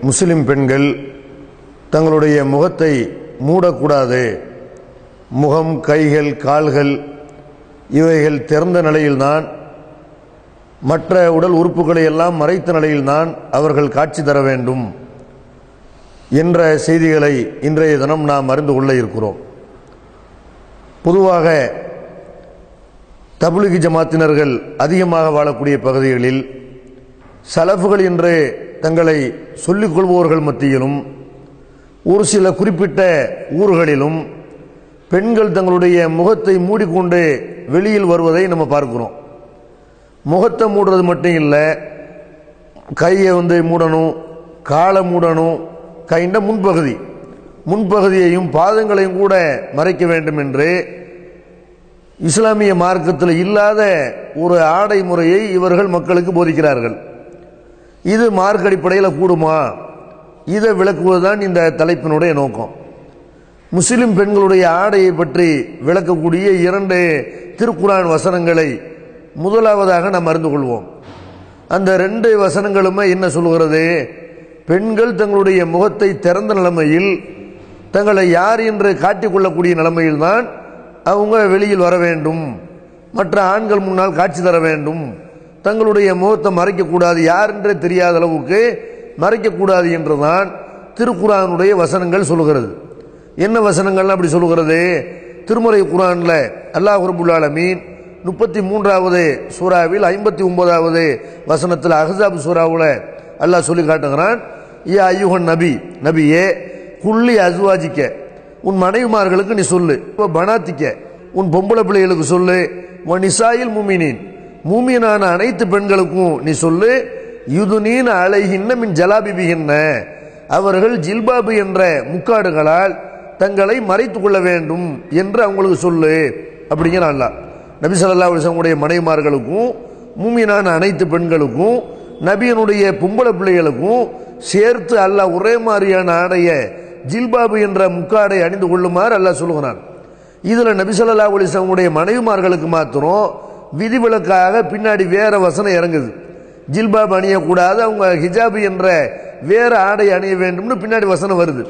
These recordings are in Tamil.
முஸ்லிம் பெண்கள் தங்களுடைய முகத்தை மூடக்கூடாது. முகம் கைகள் கால்கள் இவைகள் திறந்த நிலையில்தான் மற்ற உடல் உறுப்புகளை எல்லாம் மறைத்த நிலையில்தான் அவர்கள் காட்சி தர வேண்டும் என்ற செய்திகளை இன்றைய தினம் நாம் அறிந்து கொள்ள இருக்கிறோம். பொதுவாக தபுலிகி ஜமாத்தினர்கள் அதிகமாக வாழக்கூடிய பகுதிகளில் சலஃபுகள் என்று தங்களை சொல்லிக் கொள்பவர்கள் மத்தியிலும் ஒரு சில குறிப்பிட்ட ஊர்களிலும் பெண்கள் தங்களுடைய முகத்தை மூடிக்கொண்டு வெளியில் வருவதை நம்ம பார்க்கிறோம். முகத்தை மூடுறது மட்டும் இல்லை கையை வந்து மூடணும் காலை மூடணும் கைண்ட முன்பகுதி. முன்பகுதியையும் பாதங்களையும் கூட மறைக்க வேண்டும் என்று இஸ்லாமிய மார்க்கத்தில் இல்லாத ஒரு ஆடை முறையை இவர்கள் மக்களுக்கு போதிக்கிறார்கள். இது மார்க் அடிப்படையில் கூடுமா? இதை விளக்குவதுதான் இந்த தலைப்பினுடைய நோக்கம். முஸ்லிம் பெண்களுடைய ஆடையை பற்றி விளக்கக்கூடிய இரண்டு திருக்குரான் வசனங்களை முதலாவதாக நாம் அறிந்து கொள்வோம். அந்த ரெண்டு வசனங்களுமே என்ன சொல்கிறது? பெண்கள் தங்களுடைய முகத்தை திறந்த நிலைமையில் தங்களை யார் என்று காட்டிக்கொள்ளக்கூடிய நிலைமையில்தான் அவங்க வெளியில் வர வேண்டும். மற்ற ஆண்கள் முன்னால் காட்சி தர வேண்டும். தங்களுடைய முகத்தை மறைக்கக்கூடாது யார் தெரியாத அளவுக்கு மறைக்கக்கூடாது என்றுதான் திருக்குரானுடைய வசனங்கள் சொல்லுகிறது. என்ன வசனங்கள்லாம் அப்படி சொல்கிறது திருமறை குரானில் அல்லாஹ் ரபுல்லாலமீன் முப்பத்தி மூன்றாவது சூறாவில் ஐம்பத்தி ஒன்பதாவது வசனத்தில் அஹசாப் சூறாவில் அல்லாஹ் சொல்லி காட்டுகிறான் ஏ ஐயுகன் நபி நபியே குள்ளி அசுவாஜிக்க உன் மனைவிமார்களுக்கு நீ சொல்லு இப்போ பனாத்திக்க உன் பொம்பளை பிள்ளைகளுக்கு சொல்லு உன் நிசாயில் முமினின். மூமியனான அனைத்து பெண்களுக்கும் நீ சொல்லு யுதுனீன் அலைகின்ன மின் ஜலாபிபிகின்ன அவர்கள் ஜில்பாபு என்ற முக்காடுகளால் தங்களை மறைத்து கொள்ள வேண்டும் என்று அவங்களுக்கு சொல்லு அப்படிங்கிற அல்லா. நபி சொல்லா அலிசனுடைய மனைவிமார்களுக்கும் மூமியனான அனைத்து பெண்களுக்கும் நபியனுடைய பொம்பளை பிள்ளைகளுக்கும் சேர்த்து அல்லாஹ் ஒரே மாதிரியான ஆடைய ஜில்பாபு என்ற முக்காடை அணிந்து கொள்ளுமாறு அல்லாஹ் சொல்லுகிறான். இதில் நபி சொல்லா அலிசனுடைய மனைவிமார்களுக்கு மாத்திரம் விதிவிலக்காக பின்னாடி வேற வசனம் இறங்குது. ஜில்பாப் அணியக்கூடாது அவங்க ஹிஜாபு என்ற வேற ஆடை அணிய வேண்டும்னு பின்னாடி வசனம் வருது.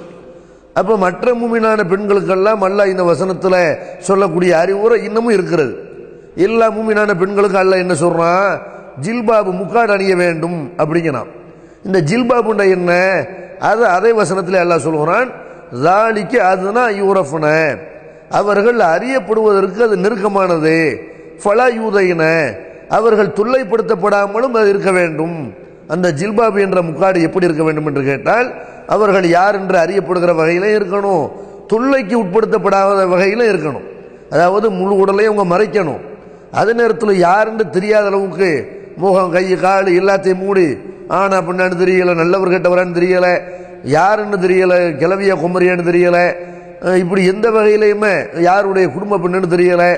அப்போ மற்ற மூமினான பெண்களுக்கெல்லாம் அல்ல இந்த வசனத்தில் சொல்லக்கூடிய அறிவுரை இன்னமும் இருக்கிறது. எல்லா மூமினான பெண்களுக்கும் அல்ல என்ன சொல்கிறான் ஜில்பாபு முக்காடு அணிய வேண்டும் அப்படிங்கிறான். இந்த ஜில்பாபுண்ட என்ன? அது அதே வசனத்தில் எல்லாம் சொல்கிறான் ஜாலிக்கு அதுதான் யூரஃபன. அவர்கள் அறியப்படுவதற்கு அது நெருக்கமானது. ஃபலா யூதையின அவர்கள் தொல்லைப்படுத்தப்படாமலும் அது இருக்க வேண்டும். அந்த ஜில்பாபு என்ற முக்காடு எப்படி இருக்க வேண்டும் என்று கேட்டால் அவர்கள் யார் என்று அறியப்படுகிற வகையிலும் இருக்கணும். தொல்லைக்கு உட்படுத்தப்படாத வகையிலும் இருக்கணும். அதாவது முழு உடலையும் அவங்க மறைக்கணும். அதே நேரத்தில் யார் என்று தெரியாத அளவுக்கு முகம் கை கால் எல்லாத்தையும் மூடி ஆனா பின்னான்னு தெரியலை நல்லவர் கெட்டவரான்னு தெரியலை யாருன்னு தெரியலை கிளவியா குமரியான்னு தெரியலை இப்படி எந்த வகையிலையுமே யாருடைய குடும்ப பெண்ணுன்னு தெரியலை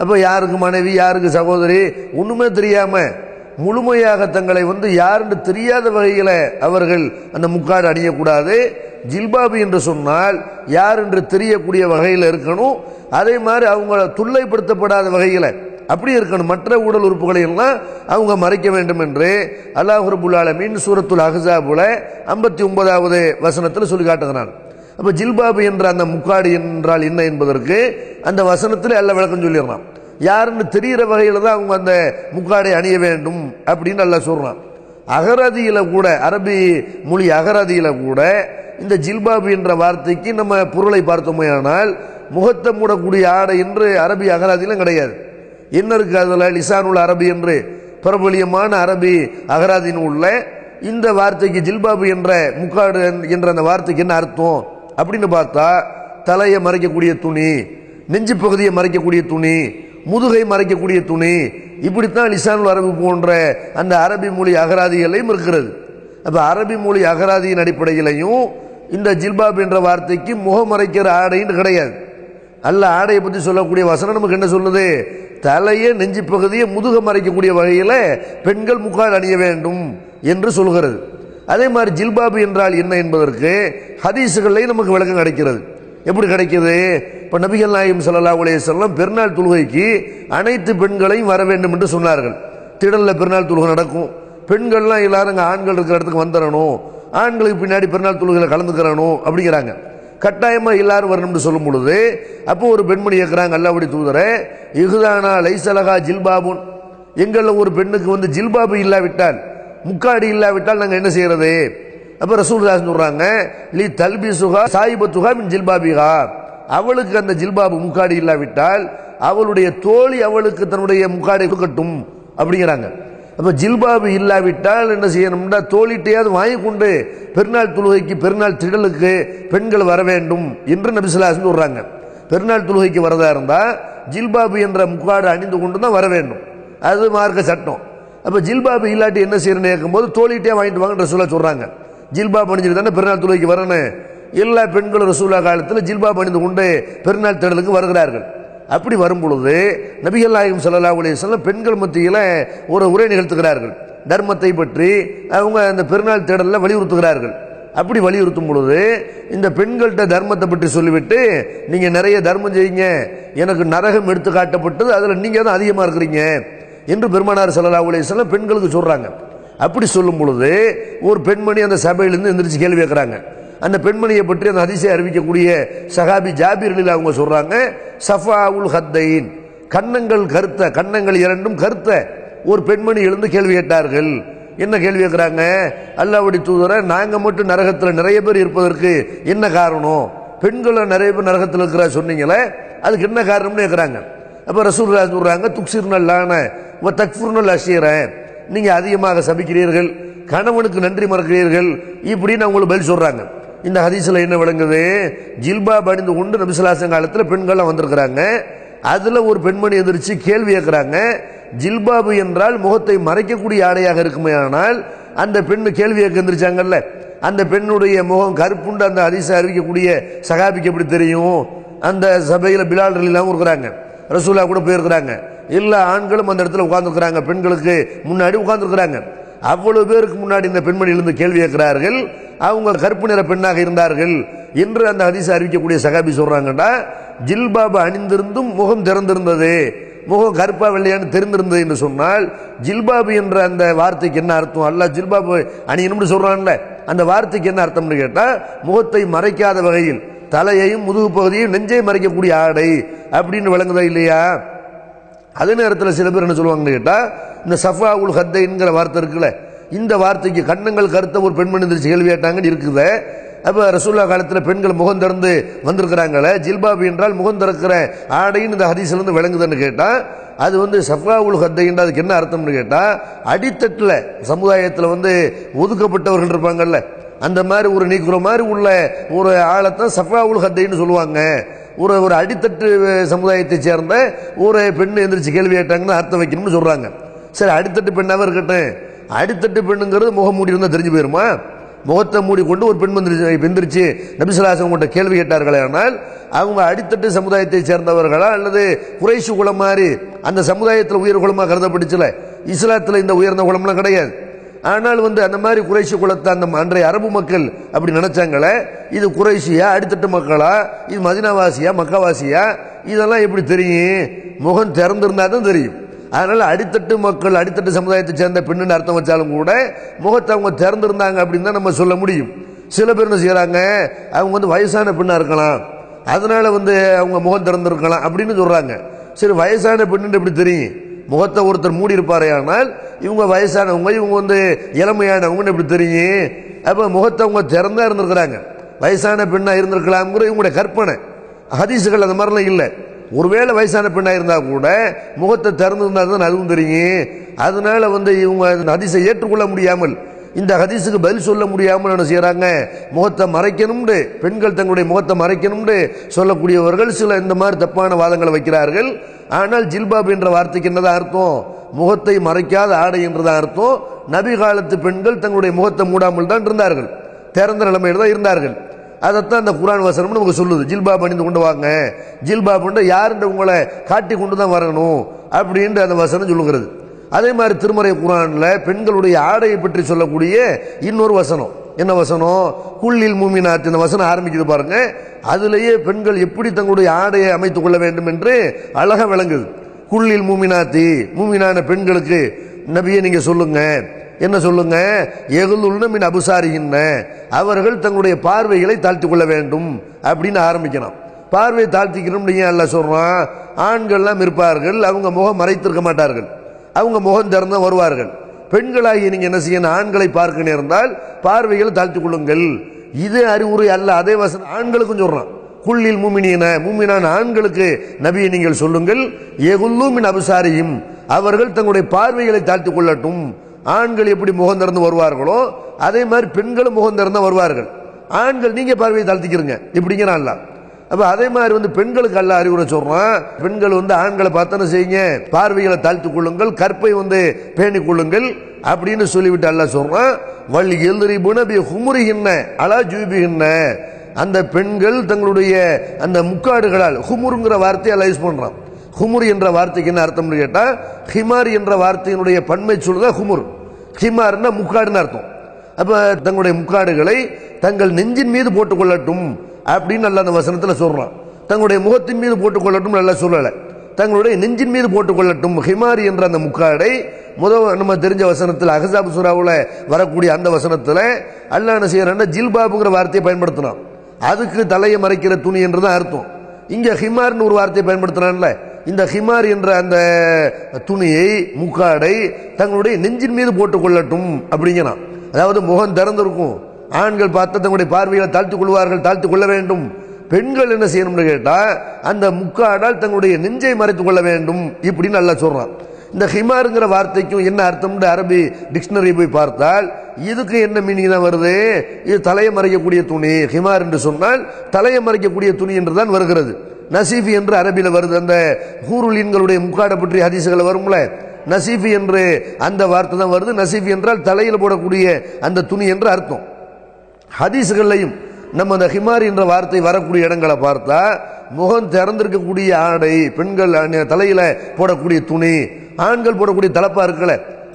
அப்போ யாருக்கு மனைவி யாருக்கு சகோதரி? ஒன்றுமே தெரியாமல் முழுமையாக தங்களை வந்து யாருன்னு தெரியாத வகையில் அவர்கள் அந்த முக்காடு அணியக்கூடாது. ஜில்பாபு என்று சொன்னால் யார் என்று தெரியக்கூடிய வகையில் இருக்கணும். அதே மாதிரி அவங்க துல்லைப்படுத்தப்படாத வகையில் அப்படி இருக்கணும். மற்ற உடல் உறுப்புகளை எல்லாம் அவங்க மறைக்க வேண்டும் என்று அல்லாஹ் ரபுல் ஆலமீன் சூரத்துல் அஹசாபுல ஐம்பத்தி ஒன்பதாவது வசனத்தில் சொல்லி காட்டுகிறான். அப்போ ஜில்பாபு என்ற அந்த முக்காடு என்றால் என்ன என்பதற்கு அந்த வசனத்தில் எல்லாம் விளக்கம் சொல்லிடுறான். யாருன்னு தெரிகிற வகையில் தான் அவங்க அந்த முக்காடை அணிய வேண்டும் அப்படின்னு நல்லா சொல்கிறான் அகராதியில் கூட அரபி மொழி அகராதியில் கூட இந்த ஜில்பாபு என்ற வார்த்தைக்கு நம்ம பொருளை பார்த்தோமேயானால் முகத்தை மூடக்கூடிய ஆடை என்று அரபி அகராதியிலும் கிடையாது. என்ன இருக்கு அதில்? லிசானுல் அரபி என்று பிரபலியமான அரபி அகராதின் உள்ள இந்த வார்த்தைக்கு ஜில்பாபு என்ற முக்காடு என்ற அந்த வார்த்தைக்கு என்ன அர்த்தம்? அப்படின்னு பார்த்தா தலையை மறைக்கக்கூடிய துணி நெஞ்சு பகுதியை மறைக்கக்கூடிய துணி முதுகை மறைக்கக்கூடிய துணி இப்படித்தான் லிசானுல் அரபு போன்ற அந்த அரபி மொழி அகராதிகளையும் இருக்கிறது. அப்போ அரபி மொழி அகராதியின் அடிப்படையிலையும் இந்த ஜில்பாப் என்ற வார்த்தைக்கு முகம் மறைக்கிற ஆடைன்னு கிடையாது. அல்ல ஆடையை பற்றி சொல்லக்கூடிய வசனம் நமக்கு என்ன சொல்லுது? தலையை நெஞ்சு பகுதியை முதுக மறைக்கக்கூடிய வகையில் பெண்கள் முக்கால் அணிய வேண்டும் என்று சொல்கிறது. அதே மாதிரி ஜில்பாபு என்றால் என்ன என்பதற்கு ஹதீஸுகள்லையும் நமக்கு விளக்கம் கிடைக்கிறது. எப்படி கிடைக்கிது இப்போ நபிகள் நாயம் சல்லா அலைஹி செல்லம் பெருநாள் தொழுகைக்கு அனைத்து பெண்களையும் வர வேண்டும் என்று சொன்னார்கள். திடலில் பெருநாள் தொழுகை நடக்கும். பெண்கள்லாம் எல்லாரும் இங்கே ஆண்கள் இருக்கிற இடத்துக்கு வந்துடணும். ஆண்களுக்கு பின்னாடி பெருநாள் தொழுகையில் கலந்துக்கிறணும் அப்படிங்கிறாங்க. கட்டாயமாக எல்லாரும் வரணும்னு சொல்லும் பொழுது அப்போ ஒரு பெண்மணி கேட்குறாங்க அல்லாவுடைய தூதரே இகுதானா லைசலகா ஜில்பாபுன். எங்களில் ஒரு பெண்ணுக்கு வந்து ஜில்பாபு இல்லாவிட்டால் முக்காடி இல்லாவிட்டால் நாங்கள் என்ன செய்யறது? அப்போ ரசூல்தாஸ் சொல்றாங்க லி தல்பி சுகா சாயிபத்துகா மின் ஜில்பாபிகா அவளுக்கு அந்த ஜில்பாபு முக்காடி இல்லாவிட்டால் அவளுடைய தோழி அவளுக்கு தன்னுடைய முக்காடை கொடுக்கட்டும் அப்படிங்கிறாங்க. அப்போ ஜில்பாபு இல்லாவிட்டால் என்ன செய்யணும்னா தோழிட்டையாவது வாங்கி கொண்டு பெருநாள் தொழுகைக்கு பெருநாள் திடலுக்கு பெண்கள் வர வேண்டும் என்று நபிசுலாசன் சொல்றாங்க. பெருநாள் தொழுகைக்கு வரதா இருந்தால் ஜில்பாபு என்ற முக்காடு அணிந்து கொண்டு தான் வர வேண்டும். அது மார்க்க சட்டம். அப்போ ஜில்பாபு இல்லாட்டி என்ன செய்யணும்னு கேட்கும்போது தோழிட்டே வாங்கிட்டு வாங்க ரசூலா சொல்கிறாங்க ஜில்பாப் அணிஞ்சிட்டு தானே பெருநாள் தொழுகைக்கு வரணும் எல்லா பெண்களும் ரசூலா காலத்தில் ஜில்பாப் அணிந்து கொண்டு பெருநாள் தேடலுக்கு வருகிறார்கள். அப்படி வரும் பொழுது நபிகள் நாயகம் ஸல்லல்லாஹு சொல்ல பெண்கள் மத்தியில் ஒரு உரை நிகழ்த்துகிறார்கள். தர்மத்தை பற்றி அவங்க அந்த பெருநாள் தேடலில் வலியுறுத்துகிறார்கள். அப்படி வலியுறுத்தும் பொழுது இந்த பெண்கள்கிட்ட தர்மத்தை பற்றி சொல்லிவிட்டு நீங்கள் நிறைய தர்மம் செய்யுங்க. எனக்கு நரகம் எடுத்து காட்டப்பட்டது. அதில் நீங்கள் தான் அதிகமாக இருக்கிறீங்க. என்று பெருமானார் ஸல்லல்லாஹு அலைஹி பெண்களுக்கு சொல்கிறாங்க அப்படி சொல்லும் பொழுது ஒரு பெண்மணி அந்த சபையிலேருந்து எந்திரிச்சு கேள்வி கேட்குறாங்க. அந்த பெண்மணியை பற்றி அந்த அதிசயம் அறிவிக்கக்கூடிய சஹாபி ஜாபிர்லில் அவங்க சொல்கிறாங்க சஃபா உல் ஹத்தைன். கன்னங்கள் கருத்த கன்னங்கள் இரண்டும் கருத்த. ஒரு பெண்மணி எழுந்து கேள்வி கேட்டார்கள். என்ன கேள்வி கேட்குறாங்க? அல்லாவுடைய தூதரை நாங்கள் மட்டும் நரகத்தில் நிறைய பேர் இருப்பதற்கு என்ன காரணம்? பெண்களை நிறைய பேர் நரகத்தில் இருக்கிற சொன்னீங்களே அதுக்கு என்ன காரணம்னு கேட்குறாங்க. அப்போ ரசூல்லா சொல்றாங்க துக்சிர் நல்லான தக்ஃபுர்னல் அஷீரன் நீங்கள் அதிகமாக சபிக்கிறீர்கள் கணவனுக்கு நன்றி மறக்கிறீர்கள். இப்படின்னு அவங்களுக்கு பதில் சொல்கிறாங்க இந்த ஹதீஸில் என்ன விளங்குது? ஜில்பாப் அணிந்து கொண்டு நபிசுலாசன் காலத்தில் பெண்கள்லாம் வந்திருக்கிறாங்க. அதில் ஒரு பெண்மணி எதிர்த்து கேள்வி கேட்குறாங்க ஜில்பாபு என்றால் முகத்தை மறைக்கக்கூடிய ஆடையாக இருக்குமே ஆனால் அந்த பெண்ணு கேள்வி எந்திரிச்சாங்கல்ல. அந்த பெண்ணுடைய முகம் கருப்புண்டு அந்த அதிசை அறிவிக்கக்கூடிய சகாபிக்கு எப்படி தெரியும்? அந்த சபையில் பிலால் இல்லாமல் இருக்கிறாங்க. ரசூலா கூட போயிருக்கிறாங்க. எல்லா ஆண்களும் அந்த இடத்துல உட்கார்ந்துருக்கிறாங்க. பெண்களுக்கு முன்னாடி உட்கார்ந்துருக்கிறாங்க. அவ்வளவு பேருக்கு முன்னாடி இந்த பெண்மணியிலிருந்து கேள்வி கேட்கிறார்கள். அவங்க கருப்பு நிற பெண்ணாக இருந்தார்கள் என்று அந்த ஹதீஸ் அறிவிக்கக்கூடிய சகாபி சொல்றாங்கடா ஜில்பாபு அணிந்திருந்தும் முகம் திறந்திருந்தது. முகம் கருப்பா வெள்ளையான்னு தெரிந்திருந்தது என்று சொன்னால் ஜில்பாபு என்ற அந்த வார்த்தைக்கு என்ன அர்த்தம்? அல்ல ஜில்பாபு அணியணும்னு சொல்றான்ல. அந்த வார்த்தைக்கு என்ன அர்த்தம்னு கேட்டால் முகத்தை மறைக்காத வகையில் தலையையும் முதுகு பகுதியையும் நெஞ்சையும் மறைக்கக்கூடிய ஆடை அப்படின்னு விளங்குதா இல்லையா? அதே நேரத்தில் சில பேர் என்ன சொல்லுவாங்கன்னு கேட்டால் இந்த சஃபா உல் ஹத்தைங்கிற வார்த்தை இருக்குல்ல இந்த வார்த்தைக்கு கண்ணங்கள் கருத்த ஒரு பெண்மணி எந்திரிச்சு கேள்வி கேட்டாங்கன்னு இருக்குது. அப்போ ரசூல்லா காலத்தில் பெண்கள் முகம் திறந்து வந்திருக்கிறாங்களே ஜில்பாபு என்றால் முகம் திறக்கிற ஆடைன்னு இந்த ஹதீஸ்லேருந்து விளங்குதுன்னு கேட்டால் அது வந்து சஃபா உல் ஹத்தைன்ற அதுக்கு என்ன அர்த்தம்னு கேட்டால் அடித்தட்டில் சமுதாயத்தில் வந்து ஒதுக்கப்பட்டவர்கள் இருப்பாங்கல்ல அந்த மாதிரி ஒரு நீக்குற மாதிரி உள்ள ஒரு ஆளைத்தான் சஃபா உல் ஹத்தைன்னு சொல்லுவாங்க. ஒரு ஒரு அடித்தட்டு சமுதாயத்தை சேர்ந்த ஒரு பெண் எந்திரிச்சு கேள்வி கேட்டாங்கன்னு அர்த்தம் வைக்கணும்னு சொல்கிறாங்க சரி அடித்தட்டு பெண்ணாக இருக்கட்டும். அடித்தட்டு பெண்ணுங்கிறது முகம் மூடி இருந்தால் தெரிஞ்சு போயிருமா? முகத்தை மூடி கொண்டு ஒரு பெண் வந்துருச்சு எந்திரிச்சு நபிசுலாசம் கொண்ட கேள்வி கேட்டார்களே ஆனால் அவங்க அடித்தட்டு சமுதாயத்தை சேர்ந்தவர்களா அல்லது குறைசு குலம் மாதிரி அந்த சமுதாயத்தில் உயர் குலமாக கருதப்பட்டுச்சுல? இஸ்லாத்தில் இந்த உயர்ந்த குலம்லாம் கிடையாது. ஆனால் வந்து அந்த மாதிரி குறைசி குலத்தை அந்த அன்றைய அரபு மக்கள் அப்படி நினைச்சாங்களே இது குறைசியா அடித்தட்டு மக்களா இது மதினாவாசியா மக்காவாசியா? இதெல்லாம் எப்படி தெரியும்? முகம் திறந்திருந்தா தான் தெரியும். அதனால் அடித்தட்டு மக்கள் அடித்தட்டு சமுதாயத்தை சேர்ந்த பெண்ணுன்னு அர்த்தம் வச்சாலும் கூட முகத்தை அவங்க திறந்திருந்தாங்க அப்படின்னு தான் நம்ம சொல்ல முடியும். சில பேர் என்ன செய்கிறாங்க அவங்க வந்து வயசான பெண்ணாக இருக்கலாம். அதனால் வந்து அவங்க முகம் திறந்திருக்கலாம் அப்படின்னு சொல்கிறாங்க சரி வயசான பெண்ணுன்னு எப்படி தெரியும்? முகத்தை ஒருத்தர் மூடி இருப்பாரே ஆனால் இவங்க வயசானவங்க இவங்க வந்து இளமையானவங்கன்னு எப்படி தெரியும்? அப்போ முகத்தை அவங்க திறந்தா இருந்திருக்கிறாங்க. வயசான பெண்ணாக இருந்திருக்கலாம்ங்கிற இவங்களுடைய கற்பனை. ஹதீஸுகள் அந்த மாதிரிலாம் இல்லை. ஒருவேளை வயசான பெண்ணாக இருந்தால் கூட முகத்தை திறந்திருந்தா தான் அதுவும் தெரியும். அதனால வந்து இவங்க அந்த ஏற்றுக்கொள்ள முடியாமல் இந்த ஹதீஸுக்கு பதில் சொல்ல முடியாமல் என்ன செய்கிறாங்க முகத்தை மறைக்கணும்னு பெண்கள் தங்களுடைய முகத்தை மறைக்கணும்னு சொல்லக்கூடியவர்கள் சில இந்த மாதிரி தப்பான வாதங்களை வைக்கிறார்கள். ஆனால் ஜில்பாப் என்ற வார்த்தைக்கு என்னதான் அர்த்தம்? முகத்தை மறைக்காத ஆடை என்றதான் அர்த்தம்? நபி காலத்து பெண்கள் தங்களுடைய முகத்தை மூடாமல் தான் இருந்தார்கள். திறந்த நிலைமையில் தான் இருந்தார்கள். அதைத்தான் அந்த குரான் வசனம் நமக்கு சொல்லுது. ஜில்பாப் அணிந்து கொண்டு வாங்க. ஜில்பாப் யாருன்ற உங்களை காட்டி கொண்டு தான் வரணும் அப்படின்ட்டு அந்த வசனம் சொல்லுகிறது. அதே மாதிரி திருமறை குரானில் பெண்களுடைய ஆடையை பற்றி சொல்லக்கூடிய இன்னொரு வசனம். என்ன வசனம்? குள்ளில் மூமினாத் இந்த வசனம் ஆரம்பிக்குது பாருங்க. அதுலேயே பெண்கள் எப்படி தங்களுடைய ஆடையை அமைத்துக் கொள்ள வேண்டும் என்று அழகாக விளங்குது. குள்ளில் மூமினாத்தி மூமினான பெண்களுக்கு நபியை நீங்கள் சொல்லுங்க. என்ன சொல்லுங்க? எகுலுன்னு மின் அபுசாரிகின்ற அவர்கள் தங்களுடைய பார்வைகளை தாழ்த்தி கொள்ள வேண்டும் அப்படின்னு ஆரம்பிக்கணும். பார்வையை தாழ்த்திக்கணும் ஏன் அல்ல சொல்கிறான் ஆண்கள்லாம் இருப்பார்கள் அவங்க முகம் மறைத்திருக்க மாட்டார்கள். அவங்க முகம் திறந்து வருவார்கள். பெண்களாகி நீங்கள் என்ன செய்யணும்? ஆண்களை பார்க்க நேர்ந்தால் பார்வைகளை தாழ்த்திக் கொள்ளுங்கள். இது அறிவுரை அல்ல அதே வசனம் ஆண்களுக்கும் சொல்கிறான் குள்ளில் மூமினியன மூமினான ஆண்களுக்கு நபியை நீங்கள் சொல்லுங்கள். எகுல்லூமின் அபசாரியும் அவர்கள் தங்களுடைய பார்வைகளை தாழ்த்திக் கொள்ளட்டும். ஆண்கள் எப்படி முகம் திறந்து வருவார்களோ அதே மாதிரி பெண்களும் முகம் திறந்து வருவார்கள். ஆண்கள் நீங்கள் பார்வையை தாழ்த்திக்கிறீங்க. இப்படிங்கிறான் அல்ல. அப்போ அதே மாதிரி வந்து பெண்களுக்கு அல்ல அறிவுரை சொல்கிறான் பெண்கள் வந்து ஆண்களை பார்த்தன செய்யுங்க? பார்வைகளை தாழ்த்து கொள்ளுங்கள் கற்பை வந்து பேணி கொள்ளுங்கள் அப்படின்னு சொல்லிவிட்டு அல்ல சொல்கிறான் வள்ளி எழுதி புனபி ஹுமுரிகின்ன அலா ஜூபிகின்ன அந்த பெண்கள் தங்களுடைய அந்த முக்காடுகளால் ஹுமுருங்கிற வார்த்தையை அல்ல யூஸ் பண்றான். ஹுமுர் என்ற வார்த்தைக்கு என்ன அர்த்தம்னு கேட்டால் ஹிமார் என்ற வார்த்தையினுடைய பன்மை சொல்லுதா ஹுமுர். ஹிமார்னா முக்காடுன்னு அர்த்தம். அப்போ தங்களுடைய முக்காடுகளை தங்கள் நெஞ்சின் மீது போட்டுக்கொள்ளட்டும் அப்படின்னு நல்லா அந்த வசனத்தில் சொல்கிறான் தங்களுடைய முகத்தின் மீது போட்டுக்கொள்ளட்டும் நல்லா சொல்லலை. தங்களுடைய நெஞ்சின் மீது போட்டுக்கொள்ளட்டும். ஹிமாரி என்ற அந்த முக்காடை முதல் நம்ம தெரிஞ்ச வசனத்தில் அகசாப் சுராவில் வரக்கூடிய அந்த வசனத்தில் அல்லா என்ன செய்யறான்னா ஜில்பாபுங்கிற வார்த்தையை பயன்படுத்தினான். அதுக்கு தலையை மறைக்கிற துணி என்று தான் அர்த்தம். இங்கே ஹிமார்னு ஒரு வார்த்தையை பயன்படுத்தினான்ல இந்த ஹிமார் என்ற அந்த துணியை முக்காடை தங்களுடைய நெஞ்சின் மீது போட்டுக்கொள்ளட்டும் அப்படிங்கிறான். அதாவது முகம் திறந்திருக்கும். ஆண்கள் பார்த்து தங்களுடைய பார்வையை தாழ்த்து கொள்வார்கள் தாழ்த்து கொள்ள வேண்டும். பெண்கள் என்ன செய்யணும்னு கேட்டால் அந்த முக்காடால் தங்களுடைய நெஞ்சை மறைத்து கொள்ள வேண்டும் இப்படின்னு நல்லா சொல்கிறான் இந்த ஹிமாருங்கிற வார்த்தைக்கும் என்ன அர்த்தம்னு அரபி டிக்ஷனரி போய் பார்த்தால் இதுக்கு என்ன மீனிங் தான் வருது? இது தலையை மறைக்கக்கூடிய துணி. ஹிமார் என்று சொன்னால் தலையை மறைக்கக்கூடிய துணி என்று தான் வருகிறது. நசீஃபி என்று அரபியில் வருது. அந்த ஹூருலீன்களுடைய முக்காடை பற்றி ஹதீசுகளை வரும்ல? நசீஃபி என்று அந்த வார்த்தை தான் வருது. நசீஃபி என்றால் தலையில் போடக்கூடிய அந்த துணி என்று அர்த்தம். ஹதீஸுகள்லையும் நம்ம அந்த ஹிமாரி என்ற வார்த்தை வரக்கூடிய இடங்களை பார்த்தா முகம் திறந்திருக்கக்கூடிய ஆடை பெண்கள் தலையில் போடக்கூடிய துணி ஆண்கள் போடக்கூடிய தலைப்பாக இருக்கல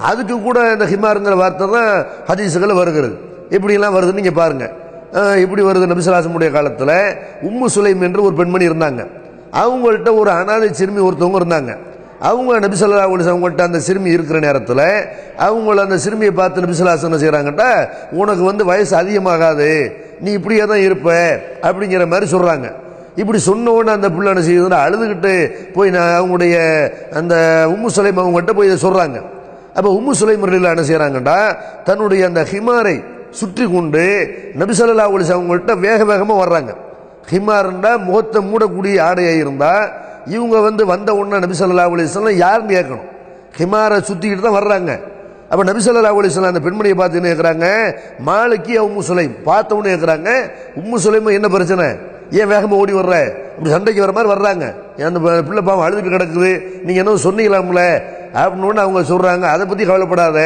அதுக்கு கூட இந்த ஹிமாருங்கிற வார்த்தை தான் ஹதீசுகள் வருகிறது. இப்படிலாம் வருதுன்னு நீங்கள் பாருங்கள் இப்படி வருது? நபிசலாசமுடைய காலத்தில் உம்மு சுலைம் என்று ஒரு பெண்மணி இருந்தாங்க. அவங்கள்ட்ட ஒரு அனாதை சிறுமி ஒருத்தவங்க இருந்தாங்க. அவங்க நபிசல்லா அலிஸ் அவங்கள்ட்ட அந்த சிறுமி இருக்கிற நேரத்தில் அவங்கள அந்த சிறுமியை பார்த்து நபிசல்லாஸ் என்ன செய்கிறாங்கட்டா உனக்கு வந்து வயசு அதிகமாகாது நீ இப்படியே தான் இருப்ப அப்படிங்கிற மாதிரி சொல்கிறாங்க இப்படி சொன்ன உடனே அந்த பிள்ளை என்ன செய்யுதுன்னா அழுதுகிட்டு போய் நான் அவங்களுடைய அந்த உம்மு சுலைம் அவங்ககிட்ட போய் இதை சொல்கிறாங்க அப்போ உம்மு சுலைம் முறையில் என்ன செய்கிறாங்கடா தன்னுடைய அந்த ஹிமாரை சுற்றி கொண்டு நபிசல்லா அலிஸ் அவங்கள்ட்ட வேக வேகமாக வர்றாங்க. ஹிமார்ண்டா முகத்தை மூடக்கூடிய ஆடையாக இருந்தால் இவங்க வந்து வந்த உடனே நபிசல்லா அலிஸ்லாம் யாருன்னு கேட்கணும். ஹிமாரை சுற்றிக்கிட்டு தான் வர்றாங்க. அப்போ நபிசல்லா அலிஸ்லாம் அந்த பெண்மணியை பார்த்து என்ன கேட்குறாங்க? மாலிக்கி உம்மு சுலைம். பார்த்த உடனே கேட்குறாங்க உம்மு சுலைம் என்ன பிரச்சனை? ஏன் வேகமாக ஓடி வர்ற? இப்படி சண்டைக்கு வர மாதிரி வர்றாங்க. அந்த பிள்ளை பாவம் அழுதுட்டு கிடக்குது? நீங்கள் என்ன சொன்னீங்களாம்ல? அப்படின்னு அவங்க சொல்கிறாங்க அதை பற்றி கவலைப்படாத.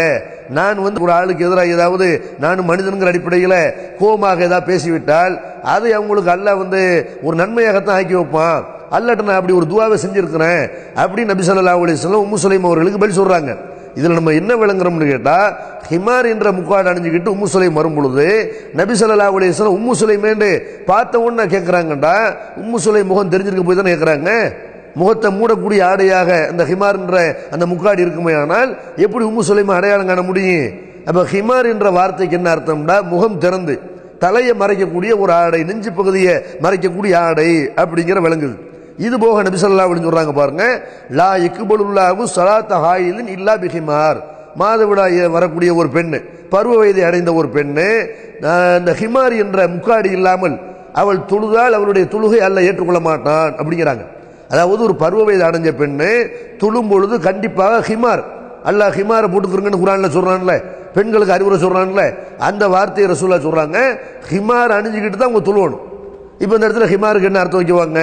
நான் வந்து ஒரு ஆளுக்கு எதிராக ஏதாவது நான் மனிதனுங்கிற அடிப்படையில் கோபமாக ஏதாவது பேசிவிட்டால் அதை அவங்களுக்கு அல்ல வந்து ஒரு நன்மையாகத்தான் ஆக்கி வைப்பான். அல்லட்டு நான் அப்படி ஒரு துவாவை செஞ்சுருக்கிறேன். அப்படின்னு நபி ஸல்லல்லாஹு அலைஹி வஸல்லம் அவர்களுக்கு பதில் சொல்கிறாங்க இதில் நம்ம என்ன விளங்குறோம்னு கேட்டால் ஹிமார் என்ற முக்காடு அணிஞ்சுக்கிட்டு உம்மு சுலைம் வரும் பொழுது நபி சொல்லா அலைஹி வஸல்லம் உம்மு சுலைமேண்டு பார்த்த உடனே கேட்குறாங்கண்டா உம்மு சுலைம் முகம் தெரிஞ்சிருக்க போய் தானே கேட்குறாங்க முகத்தை மூடக்கூடிய ஆடையாக அந்த ஹிமார் என்ற அந்த முக்காடு இருக்குமே ஆனால் எப்படி உம்மு சுலைமை அடையாளம் காண முடியும்? அப்போ ஹிமார் என்ற வார்த்தைக்கு என்ன அர்த்தம்டா? முகம் திறந்து தலையை மறைக்கக்கூடிய ஒரு ஆடை நெஞ்சு பகுதியை மறைக்கக்கூடிய ஆடை அப்படிங்கிற விளங்குது. இது போக நபி அப்படின்னு அலைஹி சொல்றாங்க பாருங்க லா இக்குபலுல்லாவு சலாத்த ஹாயிலின் இல்லா பிஹிமார். மாதவிடாய் வரக்கூடிய ஒரு பெண்ணு பருவ வயதை அடைந்த ஒரு பெண்ணு இந்த ஹிமார் என்ற முக்காடி இல்லாமல் அவள் தொழுதால் அவளுடைய தொழுகை அல்ல ஏற்றுக்கொள்ள மாட்டான் அப்படிங்கிறாங்க. அதாவது ஒரு பருவ வயது அடைஞ்ச பெண்ணு தொழும் பொழுது கண்டிப்பாக ஹிமார் அல்லாஹ் ஹிமாரை போட்டுக்கிறங்கன்னு குரான்ல சொல்றான்ல பெண்களுக்கு அறிவுரை சொல்றான்ல அந்த வார்த்தையை ரசூலா சொல்றாங்க ஹிமார் அணிஞ்சுக்கிட்டு தான் அவங்க தொழுவணும். இப்போ இந்த இடத்துல ஹிமாருக்கு என்ன அர்த்தம் வைக்குவாங்க?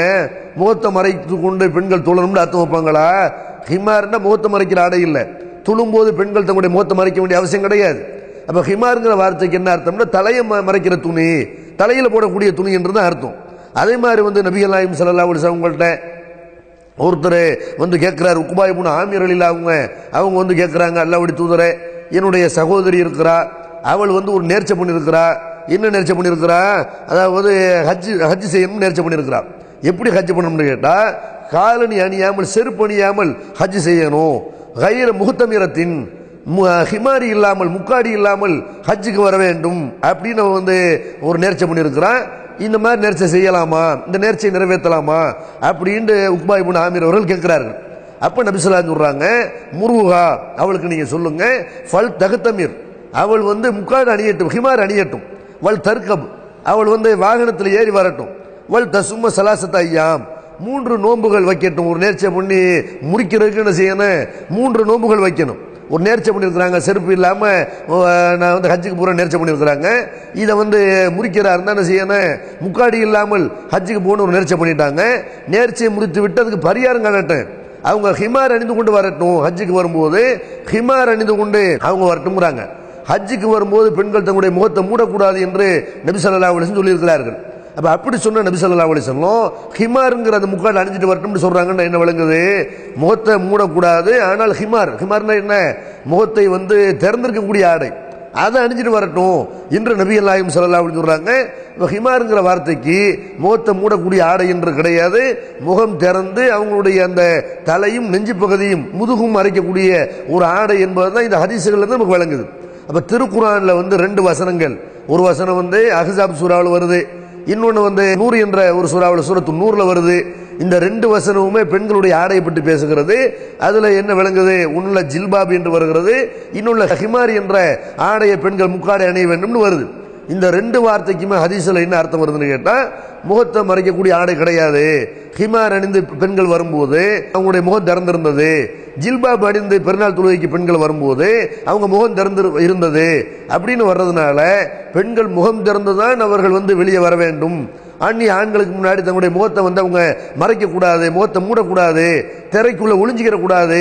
முகத்தை மறைத்து கொண்டு பெண்கள் தொழணும்னு அர்த்தம் வைப்பாங்களா? ஹிமார்னா முகத்தை மறைக்கிற ஆடை இல்லை. துளும்போது பெண்கள் தங்களுடைய முகத்தை மறைக்க வேண்டிய அவசியம் கிடையாது. அப்போ ஹிமாருங்கிற வார்த்தைக்கு என்ன அர்த்தம்னா தலையை ம- மறைக்கிற துணி. தலையில் போடக்கூடிய துணி என்று தான் அர்த்தம். அதே மாதிரி வந்து நபிகள் நாயம் சலல்லா அலைஹி உங்கள்கிட்ட அவங்கள்ட்ட ஒருத்தர் வந்து கேட்குறார் உக்குபாய் முன் ஆமியர்கள் அவங்க அவங்க வந்து கேட்குறாங்க அல்லாவுடைய தூதரை என்னுடைய சகோதரி இருக்கிறா அவள் வந்து ஒரு நேர்ச்சை பண்ணியிருக்கிறா என்ன நேர்ச்சி பண்ணியிருக்கிறா அதாவது ஹஜ்ஜு ஹஜ்ஜு செய்யணும்னு நேர்ச்சி பண்ணியிருக்கிறா எப்படி ஹஜ்ஜு பண்ணணும்னு கேட்டால் காலணி அணியாமல் செருப்பு அணியாமல் ஹஜ் செய்யணும். கயிறு முகத்தமீரத்தின் மு- ஹிமாரி இல்லாமல் முக்காடி இல்லாமல் ஹஜ்ஜுக்கு வர வேண்டும் அப்படின்னு அவன் வந்து ஒரு நேர்ச்சை பண்ணியிருக்கிறான் இந்த மாதிரி நேர்ச்சை செய்யலாமா? இந்த நேர்ச்சியை நிறைவேற்றலாமா? அப்படின்ட்டு உக்பாய் புன் ஆமீர் அவர்கள் கேட்குறார்கள். அப்போ நபிசுல்லா சொல்கிறாங்க முருகா அவளுக்கு நீங்கள் சொல்லுங்கள் ஃபல் தகுத்தமீர். அவள் வந்து முக்காடு அணியட்டும் ஹிமார் அணியட்டும். வல் தர்கப். அவள் வந்து வாகனத்தில் ஏறி வரட்டும். வல் தசும சலாசத்த ஐயாம். மூன்று நோன்புகள் வைக்கட்டும். ஒரு நேர்ச்சியை பண்ணி முறிக்கிறதுக்கு என்ன செய்யணும்? மூன்று நோன்புகள் வைக்கணும். ஒரு நேர்ச்சை பண்ணியிருக்கிறாங்க செருப்பு இல்லாமல் நான் வந்து ஹஜ்ஜுக்கு போகிற நேர்ச்சை பண்ணியிருக்கிறாங்க இதை வந்து முறிக்கிறா இருந்தால் என்ன செய்யணும்? முக்காடி இல்லாமல் ஹஜ்ஜுக்கு போகணும் ஒரு நேர்ச்சை பண்ணிட்டாங்க. நேர்ச்சியை முடித்து விட்டு அதுக்கு பரிகாரம் காணட்டும். அவங்க ஹிமார் அணிந்து கொண்டு வரட்டும். ஹஜ்ஜுக்கு வரும்போது ஹிமார் அணிந்து கொண்டு அவங்க வரட்டும்ங்கிறாங்க. ஹஜ்ஜுக்கு வரும்போது பெண்கள் தங்களுடைய முகத்தை மூடக்கூடாது என்று நபிசல்லா அலிசன் சொல்லியிருக்கிறார்கள். அப்போ அப்படி சொன்ன நபிசல்லா ஸல்லல்லாஹு ஹிமாருங்கிற அந்த முக்கால் அணிஞ்சிட்டு வரட்டும்னு சொல்கிறாங்கன்னு என்ன விளங்குது? முகத்தை மூடக்கூடாது ஆனால் ஹிமார் ஹிமார்னா என்ன? முகத்தை வந்து திறந்திருக்கக்கூடிய ஆடை. அதை அணிஞ்சிட்டு வரட்டும் என்று நபி அல்லாயும் சொல்லலாம் சொல்கிறாங்க இப்போ ஹிமாருங்கிற வார்த்தைக்கு முகத்தை மூடக்கூடிய ஆடை என்று கிடையாது. முகம் திறந்து அவங்களுடைய அந்த தலையும் நெஞ்சு பகுதியும் முதுகும் மறைக்கக்கூடிய ஒரு ஆடை என்பது தான் இந்த ஹதீசுகள்ல நமக்கு விளங்குது. அப்போ திருக்குறானில் வந்து ரெண்டு வசனங்கள். ஒரு வசனம் வந்து அஹசாப் சூறாவில் வருது இன்னொன்று வந்து நூறு என்ற ஒரு சூறாவில் சூரத்து நூறில் வருது. இந்த ரெண்டு வசனமுமே பெண்களுடைய ஆடையை பற்றி பேசுகிறது. அதில் என்ன விளங்குது? உன்னுள்ள ஜில்பாப் என்று வருகிறது இன்னொன்று ஹிமாரி என்ற ஆடையை பெண்கள் முக்காடை அணிய வேண்டும்னு வருது. இந்த ரெண்டு வார்த்தைக்குமே ஹதீஸில் என்ன அர்த்தம் வருதுன்னு கேட்டால் முகத்தை மறைக்கக்கூடிய ஆடை கிடையாது. ஹிமார் அணிந்து பெண்கள் வரும்போது அவங்களுடைய முகம் திறந்திருந்தது. ஜில்பாப் அணிந்து பெருநாள் தொழுகைக்கு பெண்கள் வரும்போது அவங்க முகம் திறந்து இருந்தது. அப்படின்னு வர்றதுனால பெண்கள் முகம் திறந்துதான் அவர்கள் வந்து வெளியே வர வேண்டும். அந்நிய ஆண்களுக்கு முன்னாடி தங்களுடைய முகத்தை வந்து அவங்க மறைக்கக்கூடாது முகத்தை மூடக்கூடாது திரைக்குள்ள ஒளிஞ்சிக்கிறக்கூடாது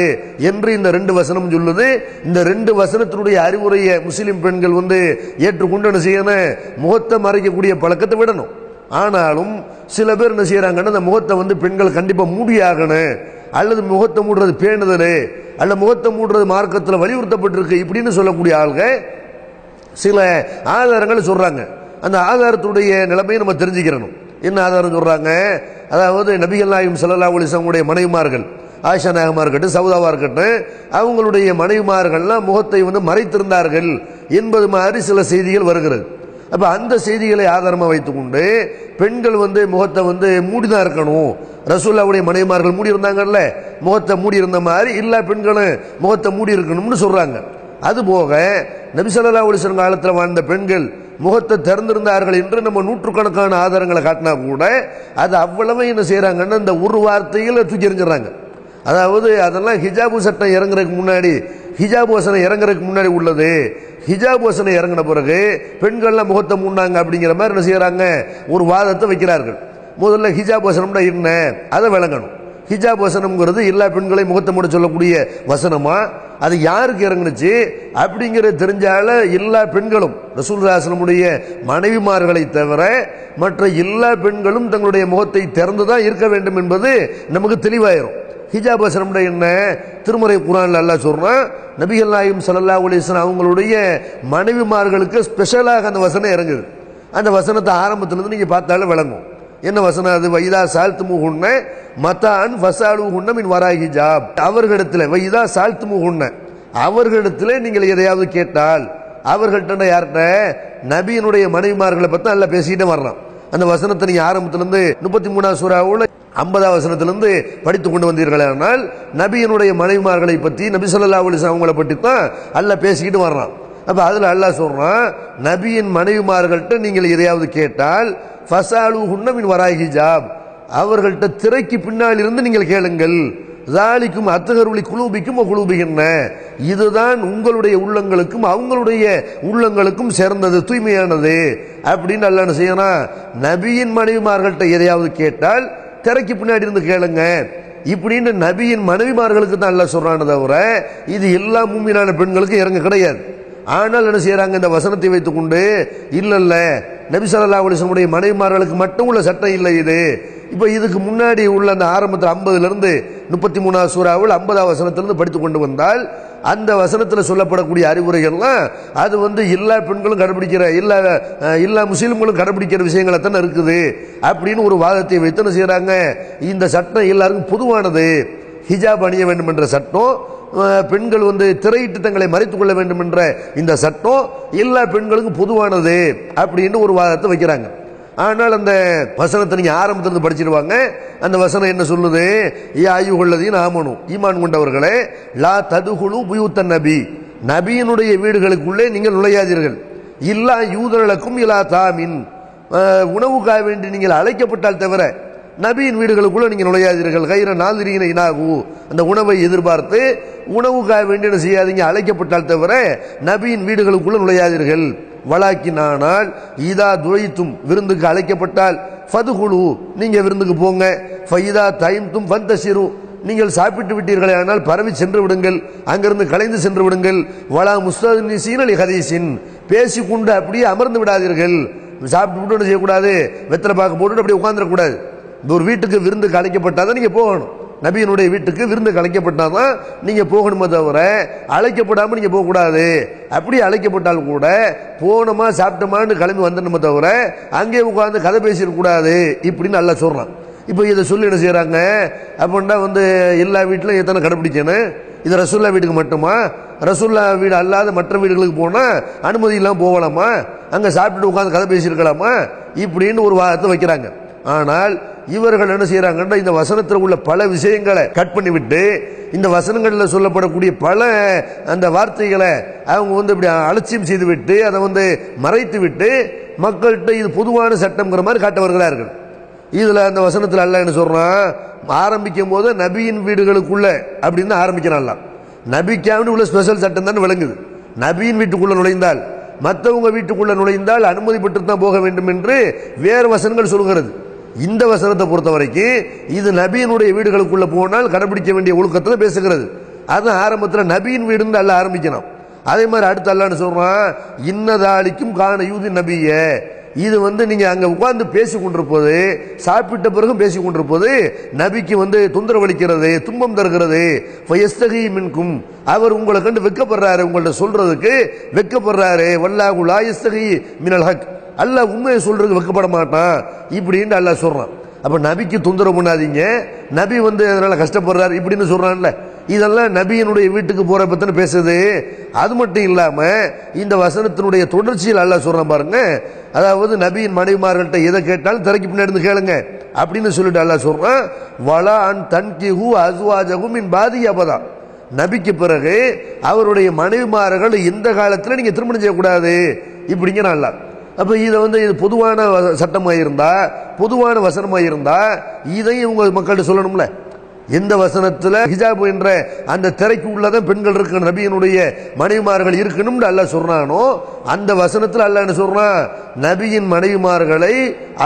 என்று இந்த ரெண்டு வசனம் சொல்லுது. இந்த ரெண்டு வசனத்தினுடைய அறிவுரையை முஸ்லீம் பெண்கள் வந்து ஏற்றுக்கொண்டு என்ன செய்யணும்? முகத்தை மறைக்கக்கூடிய பழக்கத்தை விடணும். ஆனாலும் சில பேர் என்ன செய்யறாங்கன்னா அந்த முகத்தை வந்து பெண்கள் கண்டிப்பாக மூடியாகணும். அல்லது முகத்தை மூடுறது பேணுதல் அல்ல முகத்தை மூடுறது மார்க்கத்தில் வலியுறுத்தப்பட்டிருக்கு இப்படின்னு சொல்லக்கூடிய ஆள்கள் சில ஆதாரங்கள் சொல்றாங்க. அந்த ஆதாரத்துடைய நிலைமையை நம்ம தெரிஞ்சுக்கிறணும். என்ன ஆதாரம் சொல்கிறாங்க அதாவது நபிகள் நாயும் சல்லா ஒலிசவங்களுடைய மனைவிமார்கள் ஆயிஷா நாயகமாக இருக்கட்டும் சவுதாவாக இருக்கட்டும் அவங்களுடைய மனைவிமார்கள்லாம் முகத்தை வந்து மறைத்திருந்தார்கள் என்பது மாதிரி சில செய்திகள் வருகிறது. அப்போ அந்த செய்திகளை ஆதாரமாக வைத்துக்கொண்டு பெண்கள் வந்து முகத்தை வந்து மூடிதான் இருக்கணும். ரசூல்லாவுடைய மனைவிமார்கள் மூடி இருந்தாங்கல்ல முகத்தை மூடி இருந்த மாதிரி எல்லா பெண்களும் முகத்தை மூடி இருக்கணும்னு சொல்கிறாங்க அதுபோக நபிசல்லா ஒலிசன் காலத்தில் வாழ்ந்த பெண்கள் முகத்தை திறந்திருந்தார்கள் என்று நம்ம நூற்றுக்கணக்கான ஆதாரங்களை காட்டினா கூட அது அவ்வளவு என்ன செய்கிறாங்கன்னு இந்த ஒரு வார்த்தையில் தூக்கி எறிஞ்சிடறாங்க. அதாவது அதெல்லாம் ஹிஜாபு சட்டம் இறங்குறதுக்கு முன்னாடி ஹிஜாப் வசனம் இறங்குறதுக்கு முன்னாடி உள்ளது. ஹிஜாப் வசனம் இறங்கின பிறகு பெண்கள்லாம் முகத்தை மூடினாங்க அப்படிங்கிற மாதிரி என்ன செய்கிறாங்க ஒரு வாதத்தை வைக்கிறார்கள். முதல்ல ஹிஜாப் வசனம்னா என்ன? அதை விளங்கணும். ஹிஜாப் வசனம்ங்கிறது எல்லா பெண்களையும் முகத்தை மூட சொல்லக்கூடிய வசனமா? அது யாருக்கு இறங்குனுச்சு? அப்படிங்கிறத தெரிஞ்சால எல்லா பெண்களும் ரசூல்ராசனமுடைய மனைவிமார்களை தவிர மற்ற எல்லா பெண்களும் தங்களுடைய முகத்தை திறந்து தான் இருக்க வேண்டும் என்பது நமக்கு தெளிவாயிரும். ஹிஜாப் வசனம்னா என்ன? திருமறை குரான் அல்லாஹ் சொல்றான் நபிகள் நாயும் சல்லா அலிஸ்லாம் அவங்களுடைய மனைவிமார்களுக்கு ஸ்பெஷலாக அந்த வசனம் இறங்குது. அந்த வசனத்தை ஆரம்பத்திலிருந்து நீங்கள் பார்த்தாலும் விளங்கும். என்ன வசனம்? அது வைதா சால்த்து முகுண்ண மத்தான் ஃபசாலு ஹுன்ன மின் வராகி ஜாப் அவர்களிடத்தில் வைதா சால்த்து முகுண்ண அவர்களிடத்தில் நீங்கள் எதையாவது கேட்டால் அவர்கள்ட்ட யார்கிட்ட நபியினுடைய மனைவிமார்களை பற்றி நல்லா பேசிக்கிட்டே வரலாம் அந்த வசனத்தை நீங்கள் ஆரம்பத்திலேருந்து முப்பத்தி மூணாவது சூறாவில் ஐம்பதாம் வசனத்திலிருந்து படித்து கொண்டு வந்தீர்களானால் நபியினுடைய மனைவிமார்களை பற்றி நபி சொல்லா அவங்கள பற்றி தான் நல்லா பேசிக்கிட்டு வர்றான். அப்போ அதில் அல்லாஹ் சொல்கிறான் நபியின் மனைவிமார்கள்ட்ட நீங்கள் எதையாவது கேட்டால் ஃபசாலு ஹுன்னமின் வராய் ஹிஜாப். அவர்கள்ட்ட திரைக்கு பின்னால் இருந்து நீங்கள் கேளுங்கள். ஜாலிக்கும் அத்தகருளி குழுபிக்கும் குலூபிகின்ற இதுதான் உங்களுடைய உள்ளங்களுக்கும் அவங்களுடைய உள்ளங்களுக்கும் சேர்ந்தது தூய்மையானது. அப்படின்னு அல்ல என்ன செய்யணும் நபியின் மனைவிமார்கள்ட்ட எதையாவது கேட்டால் திரைக்கு பின்னாடி இருந்து கேளுங்க. இப்படின்னு நபியின் மனைவிமார்களுக்கு தான் அல்ல சொல்றானே தவிர இது எல்லா மூமினான பெண்களுக்கும் இறங்க கிடையாது. ஆனால் என்ன செய்கிறாங்க இந்த வசனத்தை வைத்துக்கொண்டு இல்ல இல்லை நபி ஸல்லல்லாஹு அலைஹி மனைவிமார்களுக்கு மட்டும் உள்ள சட்டம் இல்லை இது. இப்போ இதுக்கு முன்னாடி உள்ள அந்த ஆரம்பத்தில் ஐம்பதுலேருந்து முப்பத்தி மூணாவது சூறாவில் ஐம்பதாவது வசனத்திலிருந்து படித்து கொண்டு வந்தால் அந்த வசனத்தில் சொல்லப்படக்கூடிய அறிவுரைகள்லாம் அது வந்து எல்லா பெண்களும் கடைபிடிக்கிற எல்லா எல்லா முஸ்லீம்களும் கடைபிடிக்கிற விஷயங்களை தானே இருக்குது. அப்படின்னு ஒரு வாதத்தை வைத்து என்ன செய்கிறாங்க இந்த சட்டம் எல்லாருக்கும் பொதுவானது. ஹிஜாப் அணிய வேண்டும் என்ற சட்டம் பெண்கள் வந்து திரையிட்டு தங்களை மறைத்துக் கொள்ள வேண்டும் என்ற இந்த சட்டம் எல்லா பெண்களுக்கும் பொதுவானது அப்படின்னு ஒரு வாதத்தை வைக்கிறாங்க. ஆனால் அந்த வசனத்தை நீங்கள் ஆரம்பத்திலிருந்து படிச்சிருவாங்க. அந்த வசனம் என்ன சொல்லுது? யா கொள்ளதையும் ஆமனும் ஈமான் கொண்டவர்களே லா ததுகுழு புயூத்தன் நபி. நபியினுடைய வீடுகளுக்குள்ளே நீங்கள் நுழையாதீர்கள். இல்லா யூதர்களுக்கும் இலா தாமின். உணவுக்காக வேண்டி நீங்கள் அழைக்கப்பட்டால் தவிர நபியின் வீடுகளுக்குள்ள நீங்கள் நுழையாதீர்கள். கைர நாதிரியின இனாகு. அந்த உணவை எதிர்பார்த்து உணவுக்காக வேண்டி செய்யாதீங்க? அழைக்கப்பட்டால் தவிர நபியின் வீடுகளுக்குள்ள நுழையாதீர்கள். வளாக்கினானால் ஈதா துழைத்தும் விருந்துக்கு அழைக்கப்பட்டால் ஃபதுகுழு நீங்க விருந்துக்கு போங்க. ஃபைதா தைம்தும் ஃபந்தசிரு. நீங்கள் சாப்பிட்டு விட்டீர்களே ஆனால் பரவி சென்று விடுங்கள். அங்கிருந்து கலைந்து சென்று விடுங்கள். வலா முஸ்தீன் அலி ஹதீசின் பேசிக்கொண்டு அப்படியே அமர்ந்து விடாதீர்கள். சாப்பிட்டு விட்டு செய்யக்கூடாது. வெத்தலை பார்க்க போட்டு அப்படியே உட்காந்துடக்கூடாது இந்த ஒரு வீட்டுக்கு விருந்து கலைக்கப்பட்டால் தான் நீங்கள் போகணும். நபியினுடைய வீட்டுக்கு விருந்து அழைக்கப்பட்டாதான் நீங்கள் போகணுமே தவிர அழைக்கப்படாமல் நீங்கள் போகக்கூடாது. அப்படி அழைக்கப்பட்டால் கூட போனோமா சாப்பிட்டோமான்னு கிளம்பி வந்துடணுமே தவிர அங்கே உட்காந்து கதை பேசிடக்கூடாது இப்படின்னு நல்லா சொல்கிறான் இப்போ இதை சொல்லி என்ன செய்கிறாங்க அப்படின்னா வந்து எல்லா வீட்டிலும் எத்தனை கடைப்பிடிக்கணும் இது ரசுல்லா வீட்டுக்கு மட்டுமா? ரசுல்லா வீடு அல்லாத மற்ற வீடுகளுக்கு போனால் அனுமதி இல்லாமல் போகலாமா? அங்கே சாப்பிட்டுட்டு உட்காந்து கதை பேசியிருக்கலாமா? இப்படின்னு ஒரு வாதத்தை வைக்கிறாங்க. ஆனால் இவர்கள் என்ன செய்யறாங்கன்னா இந்த வசனத்தில் உள்ள பல விஷயங்களை கட் பண்ணிவிட்டு இந்த வசனங்களில் சொல்லப்படக்கூடிய பல அந்த வார்த்தைகளை அவங்க வந்து இப்படி அலட்சியம் செய்து விட்டு அதை வந்து மறைத்து விட்டு மக்கள்கிட்ட இது பொதுவான சட்டம்ங்கிற மாதிரி காட்ட வருகிறார்கள். இதில் அந்த வசனத்தில் அல்ல என்ன சொல்கிறான் ஆரம்பிக்கும் போது நபியின் வீடுகளுக்குள்ள அப்படின்னு தான் நபிக்காவின் உள்ள ஸ்பெஷல் சட்டம் தான் விளங்குது. நபியின் வீட்டுக்குள்ளே நுழைந்தால் மற்றவங்க வீட்டுக்குள்ளே நுழைந்தால் அனுமதி பெற்று தான் போக வேண்டும் என்று வேறு வசனங்கள் சொல்கிறது. இந்த வசனத்தை பொறுத்த வரைக்கும் இது நபியினுடைய வீடுகளுக்குள்ள போனால் கடைபிடிக்க வேண்டிய ஒழுக்கத்தில் பேசுகிறது. அது ஆரம்பத்தில் நபியின் வீடுன்னு அல்ல ஆரம்பிக்கணும் அதே மாதிரி அடுத்து அல்லான்னு சொல்றான் இன்னதாளிக்கும் காண யூதி நபியே. இது வந்து நீங்க அங்க உட்கார்ந்து பேசி கொண்டிருப்பது சாப்பிட்ட பிறகும் பேசி கொண்டிருப்பது நபிக்கு வந்து தொந்தரவளிக்கிறது துன்பம் தருகிறது. ஃபயஸ்தகி மின்கும். அவர் உங்களை கண்டு வெக்கப்படுறாரு உங்கள்ட்ட சொல்றதுக்கு வெக்கப்படுறாரு. வல்லாஹு லா மினல் ஹக். அல்லாஹ் உண்மையை சொல்றதுக்கு வெக்கப்பட மாட்டான். இப்படின்னு அல்லாஹ் சொல்றான். அப்ப நபிக்கு தொந்தரவு பண்ணாதீங்க. நபி வந்து அதனால கஷ்டப்படுறாரு இப்படின்னு சொல்றான்ல. இதெல்லாம் நபியினுடைய வீட்டுக்கு போற பத்தின பேசுது? அது மட்டும் இல்லாம இந்த வசனத்தினுடைய தொடர்ச்சியில் அல்ல சொல்றான் பாருங்க. அதாவது நபியின் மனைவிமார்கள்ட்ட எதை கேட்டாலும் திரைக்கு பின்னாடி இருந்து கேளுங்க. அப்படின்னு சொல்லிட்டு அல்ல சொல்கிறான் வளா அன் தன்கிஹு அசுவாஜகும் இன் பாதி அபதா. நபிக்கு பிறகு அவருடைய மனைவிமார்கள் இந்த காலத்தில் நீங்க திருமணம் செய்யக்கூடாது. இப்படிங்கிற அல்லாஹ். அப்போ இதை வந்து இது பொதுவான சட்டமாக இருந்தால் பொதுவான வசனமாக இருந்தால் இதையும் உங்கள் மக்கள்கிட்ட சொல்லணும்ல? இந்த வசனத்தில் ஹிஜாப் என்ற அந்த திரைக்கு உள்ளதான் பெண்கள் இருக்க நபியினுடைய மனைவிமார்கள் இருக்கணும்னு அல்ல சொல்றானோ அந்த வசனத்தில் அல்ல என்ன சொல்றான் நபியின் மனைவிமார்களை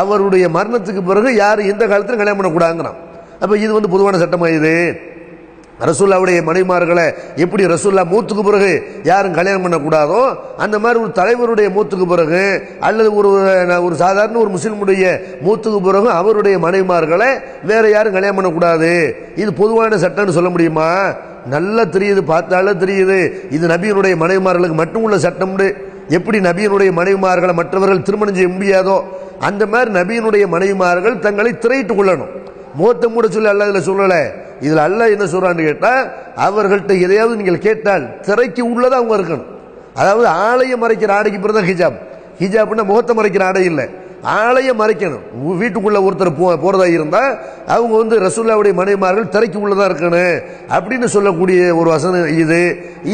அவருடைய மரணத்துக்கு பிறகு யார் இந்த காலத்தில் கல்யாணம் பண்ணக்கூடாங்கிறான் அப்போ இது வந்து பொதுவான சட்டமாக இது? ரசூல்லாவுடைய மனைவிமார்களை எப்படி ரசூல்லா மூத்துக்கு பிறகு யாரும் கல்யாணம் பண்ணக்கூடாதோ அந்த மாதிரி ஒரு தலைவருடைய மூத்துக்கு பிறகு அல்லது ஒரு ஒரு சாதாரண ஒரு முஸ்லீமுடைய மூத்துக்கு பிறகு அவருடைய மனைவிமார்களை வேற யாரும் கல்யாணம் பண்ணக்கூடாது. இது பொதுவான சட்டம்னு சொல்ல முடியுமா? நல்லா தெரியுது பார்த்தாலே தெரியுது. இது நபியினுடைய மனைவிமார்களுக்கு மட்டும் உள்ள சட்டம்னு எப்படி நபியினுடைய மனைவிமார்களை மற்றவர்கள் திருமணம் செய்ய முடியாதோ அந்த மாதிரி நபியினுடைய மனைவிமார்கள் தங்களை திரையிட்டுக் கொள்ளணும். மூத்த மூட சொல்லி அல்ல இதுல இதில் அல்ல என்ன சொல்கிறான்னு கேட்டால் அவர்கள்ட்ட எதையாவது நீங்கள் கேட்டால் திரைக்கு உள்ளதா அவங்க இருக்கணும். அதாவது ஆலயம் மறைக்கிற ஆடைக்கு பிறகு தான் ஹிஜாப். ஹிஜாப்னா முகத்தை மறைக்கிற ஆடை இல்லை. ஆலயம் மறைக்கணும். வீட்டுக்குள்ளே ஒருத்தர் போ போகிறதா இருந்தால் அவங்க வந்து ரசூல்லாவுடைய மனைவிமார்கள் திரைக்கு உள்ளதாக இருக்கணும் அப்படின்னு சொல்லக்கூடிய ஒரு வசனம் இது.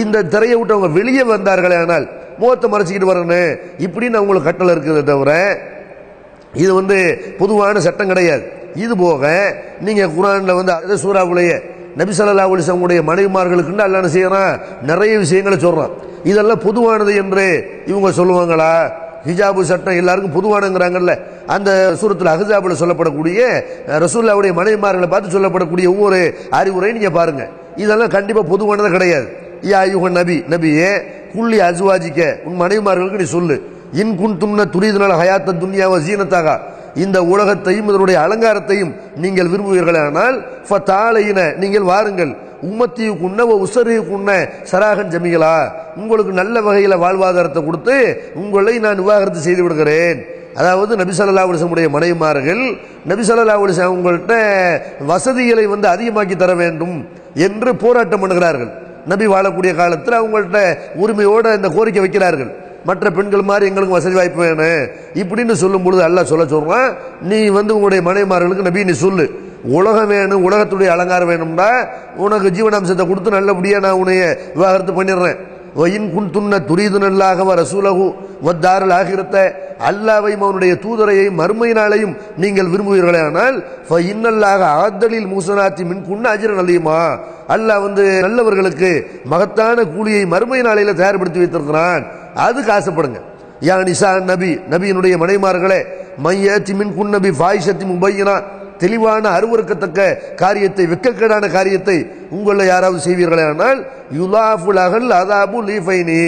இந்த திரையை விட்டு அவங்க வெளியே வந்தார்களே ஆனால் முகத்தை மறைச்சிக்கிட்டு வரணும். இப்படின்னு அவங்களுக்கு கட்டளை இருக்குதே தவிர இது வந்து பொதுவான சட்டம் கிடையாது. இது போக நீங்க குரான்ல வந்து அதே சூறாவுடைய நபி ஸல்லல்லாஹு மனைவிமார்களுக்குன்னு அல்ல மனைவிமார்களுக்கு அல்லாஹ் என்ன செய்யறான்? நிறைய விஷயங்களை சொல்றான். இதெல்லாம் பொதுவானது என்று இவங்க சொல்லுவாங்களா? ஹிஜாபு சட்டம் எல்லாருக்கும் பொதுவானுங்கிறாங்கல்ல. அந்த சூரத்தில் அஹ்ஸாபுல சொல்லப்படக்கூடிய ரசூல்லாவுடைய மனைவிமார்களை பார்த்து சொல்லப்படக்கூடிய ஒவ்வொரு அறிவுரையும் நீங்க பாருங்க. இதெல்லாம் கண்டிப்பா பொதுவானது கிடையாது. யா யுக நபி நபியே குள்ளி அஜ்வாஜிக்க உன் மனைவிமார்களுக்கு நீ சொல்லு. இன் குன்தும்ன துரிதுனால ஹயாத்த துன்யாவை சீனத்தாக இந்த உலகத்தையும் இதனுடைய அலங்காரத்தையும் நீங்கள் விரும்புவீர்களானால் ஃபத்தாலையின நீங்கள் வாருங்கள். உம்மத்தியுக்குன்ன உசரியுக்குன்ன சராகன் ஜமிகளா உங்களுக்கு நல்ல வகையில் வாழ்வாதாரத்தை கொடுத்து உங்களை நான் விவாகரத்து செய்து விடுகிறேன். அதாவது நபி உலிசமுடைய மனைவிமார்கள் நபிசல்லா ஸல்லல்லாஹு உங்கள்கிட்ட வசதிகளை வந்து அதிகமாக்கி தர வேண்டும் என்று போராட்டம் பண்ணுகிறார்கள். நபி வாழக்கூடிய காலத்தில் அவங்கள்ட்ட உரிமையோடு இந்த கோரிக்கை வைக்கிறார்கள். மற்ற பெண்கள் மாதிரி எங்களுக்கு வசதி வாய்ப்பு வேணும் இப்படின்னு சொல்லும் பொழுது அல்லாஹ் சொல்ல சொல்கிறான் நீ வந்து உங்களுடைய மனைவிமார்களுக்கு நபி நீ சொல்லு. உலகம் வேணும் உலகத்துடைய அலங்காரம் வேணும்னா உனக்கு ஜீவனாம்சத்தை கொடுத்து நல்லபடியாக நான் உன்னைய விவாகரத்து பண்ணிடுறேன். வயின் குன் துண்ண துரிது நல்லாக ரசூலகு வத்தாரல் ஆகிரத்த அல்லாவையும் அவனுடைய தூதரையும் மறுமை நாளையும் நீங்கள் விரும்புவீர்களே ஆனால் இன்னல்லாக ஆதலில் மூசனாத்தி மின் குன்ன அஜர நல்லியுமா அல்லாஹ் வந்து நல்லவர்களுக்கு மகத்தான கூலியை மறுமை நாளையில் தயார்படுத்தி வைத்திருக்கிறான். அதுக்கு ஆசைப்படுங்க. யா நிசா நபி நபியினுடைய மனைமார்களே மையத்தி மின் குன்னபி ஃபாயிஷத்தி முபையினா தெளிவான அருவறுக்கத்தக்க காரியத்தை வெக்கக்கேடான காரியத்தை உங்களை யாராவது செய்வீர்களானால் யுலாஃபுல் அகல் அதாபு லீஃபைனி.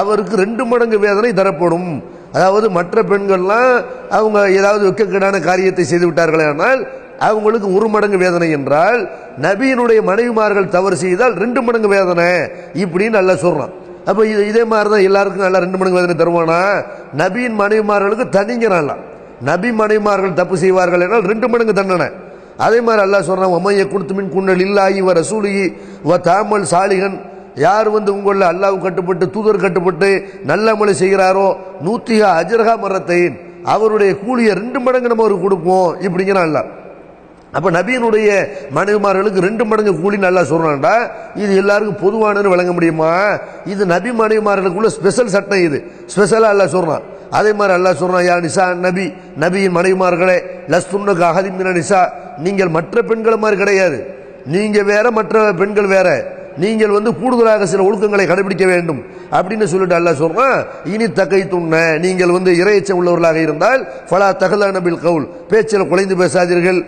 அவருக்கு ரெண்டு மடங்கு வேதனை தரப்படும். அதாவது மற்ற பெண்கள்லாம் அவங்க ஏதாவது வெக்கக்கேடான காரியத்தை செய்து விட்டார்களானால் அவங்களுக்கு ஒரு மடங்கு வேதனை என்றால் நபியினுடைய மனைவிமார்கள் தவறு செய்தால் ரெண்டு மடங்கு வேதனை இப்படின்னு நல்லா சொல்கிறான் அப்போ இது இதே மாதிரி தான் எல்லாருக்கும் நல்லா ரெண்டு மடங்கு வேதனை தருவானா? நபியின் மனைவிமார்களுக்கு தனிங்கிறான்லாம் நபி மனைமார்கள் தப்பு செய்வார்கள் என்றால் ரெண்டு மடங்கு தண்டனை. அதே மாதிரி அல்லாஹ் சொல்கிறான் உமைய கொடுத்து மின் குன்னல் இல்லாயி வ ரசூலி வ தாமல் சாலிகன் யார் வந்து உங்களில் அல்லாஹ் கட்டுப்பட்டு தூதர் கட்டுப்பட்டு நல்ல அமலை செய்கிறாரோ நூத்திகா அஜர்ஹா மரத்தையின் அவருடைய கூலியை ரெண்டு மடங்கு நம்ம அவருக்கு கொடுப்போம் இப்படிங்கிறான் அல்லாஹ். அப்போ நபியினுடைய மனைவிமார்களுக்கு ரெண்டு மடங்கு கூலி நல்லா சொல்கிறான்டா இது எல்லாருக்கும் பொதுவானது வழங்க முடியுமா? இது நபி மனைவிமார்களுக்குள்ள ஸ்பெஷல் சட்டம் இது. ஸ்பெஷலாக எல்லாம் சொல்கிறான் அதே மாதிரி அல்லாஹ் சொல்றான் யா நிசா நபி நபியின் மனைவிமார்களே லஸ்துன்னுக்கு அகதிமின நிசா. நீங்கள் மற்ற பெண்கள் மாதிரி கிடையாது. நீங்கள் வேற மற்ற பெண்கள் வேற. நீங்கள் வந்து கூடுதலாக சில ஒழுக்கங்களை கடைபிடிக்க வேண்டும் அப்படின்னு சொல்லிட்டு அல்லாஹ் சொல்றான் இனி தகை துண்ண நீங்கள் வந்து இறையச்சம் உள்ளவர்களாக இருந்தால் ஃபலா தகலா நபில் கவுல். பேச்சில் குலைந்து பேசாதீர்கள்.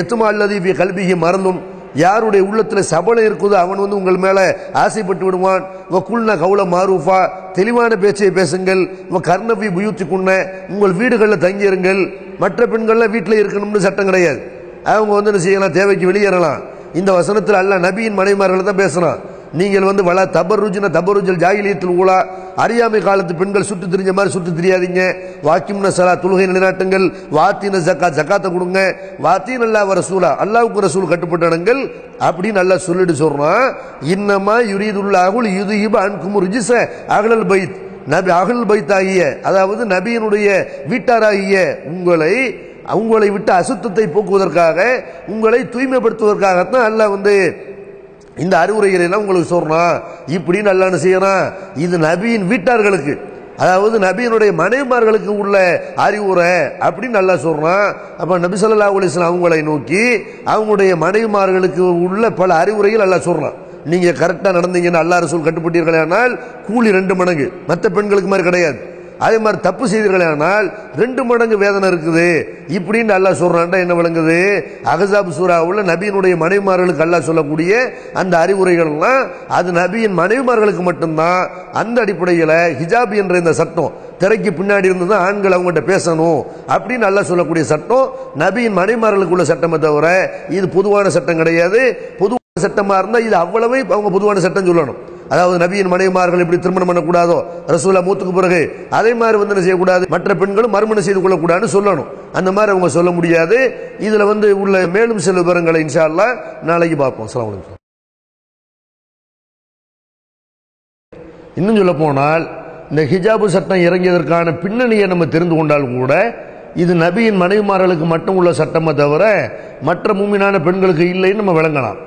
எத்துமா அல்லது இப்ப கல்வியை மறந்தும். யாருடைய உள்ளத்தில் சபலம் இருக்குதோ அவன் வந்து உங்கள் மேலே ஆசைப்பட்டு விடுவான். குல்ன கவுல மாரூஃபா தெளிவான பேச்சை பேசுங்கள். கர்ணபி புயூத்தி குண்ண உங்கள் வீடுகளில் தங்கியிருங்கள். மற்ற பெண்கள்லாம் வீட்டில் இருக்கணும்னு சட்டம் கிடையாது. அவங்க வந்து என்ன செய்யலாம்? தேவைக்கு வெளியேறலாம். இந்த வசனத்தில் அல்ல நபியின் மனைமார்களை தான் பேசுகிறான் நீங்கள் வந்து வள தபருஜின தபருஜல் ஜாகிலியத்தில் ஊழா அறியாமை காலத்து பெண்கள் சுட்டு திரிஞ்ச மாதிரி சுட்டு தெரியாதீங்க. வாக்கிம்ன சலா தொழுகை நிலைநாட்டுங்கள். வாத்தின ஜக்கா ஜக்காத்தை கொடுங்க. வாத்தின் அல்லா சூழா அல்லாவுக்கு ரசூல் கட்டுப்பட்டனங்கள். அப்படின்னு நல்லா சொல்லிட்டு சொல்கிறான் இன்னமா யுரீதுல்லாகுல் யுது இப அன்குமு ரிஜிச அகலல் பைத். நபி அகல் பைத் ஆகிய அதாவது நபியினுடைய வீட்டாராகிய உங்களை உங்களை விட்டு அசுத்தத்தை போக்குவதற்காக உங்களை தூய்மைப்படுத்துவதற்காகத்தான் அல்ல வந்து இந்த அறிவுரைகளை எல்லாம் உங்களுக்கு சொல்கிறான் இப்படி நல்லா என்ன இது நபியின் வீட்டார்களுக்கு அதாவது நபியினுடைய மனைவிமார்களுக்கு உள்ள அறிவுரை. அப்படின்னு நல்லா சொல்கிறான் அப்போ நபி சொல்லா அலிஸ்லாம் அவங்களை நோக்கி அவங்களுடைய மனைவிமார்களுக்கு உள்ள பல அறிவுரைகள் நல்லா சொல்கிறான் நீங்கள் கரெக்டாக நடந்தீங்கன்னு அல்லாஹ் ரசூல் கட்டுப்பட்டீர்களே ஆனால் கூலி ரெண்டு மடங்கு. மற்ற பெண்களுக்கு மாதிரி கிடையாது. அதே மாதிரி தப்பு செய்தீர்களே ஆனால் ரெண்டு மடங்கு வேதனை இருக்குது. இப்படின்னு அல்லாஹ் சொல்றான்டா என்ன விளங்குது? அகசாப் சூறாவில் நபியினுடைய மனைவிமார்களுக்கு அல்லாஹ் சொல்லக்கூடிய அந்த அறிவுரைகள்லாம் அது நபியின் மனைவிமார்களுக்கு மட்டும்தான். அந்த அடிப்படையில் ஹிஜாப் என்ற இந்த சட்டம் திரைக்கு பின்னாடி இருந்து தான் ஆண்கள் அவங்ககிட்ட பேசணும் அப்படின்னு நல்லா சொல்லக்கூடிய சட்டம் நபியின் மனைவிமார்களுக்குள்ள சட்டமே தவிர இது பொதுவான சட்டம் கிடையாது. பொதுவான சட்டமாக இருந்தால் இது அவ்வளவு அவங்க பொதுவான சட்டம் சொல்லணும். அதாவது நபியின் மனைவிமார்கள் எப்படி திருமணம் பண்ணக்கூடாதோ ரசூலா மூத்துக்கு பிறகு அதே மாதிரி வந்து என்ன செய்யக்கூடாது? மற்ற பெண்களும் மறுமணம் செய்து கொள்ளக்கூடாதுன்னு சொல்லணும். அந்த மாதிரி அவங்க சொல்ல முடியாது. இதில் வந்து உள்ள மேலும் சில விவரங்களை இன்ஷா நாளைக்கு பார்ப்போம். அஸ்ஸலாமு இன்னும் சொல்ல போனால் இந்த ஹிஜாபு சட்டம் இறங்கியதற்கான பின்னணியை நம்ம தெரிந்து கொண்டாலும் கூட இது நபியின் மனைவிமார்களுக்கு மட்டும் உள்ள சட்டமே தவிர மற்ற மூமினான பெண்களுக்கு இல்லைன்னு நம்ம விளங்கலாம்.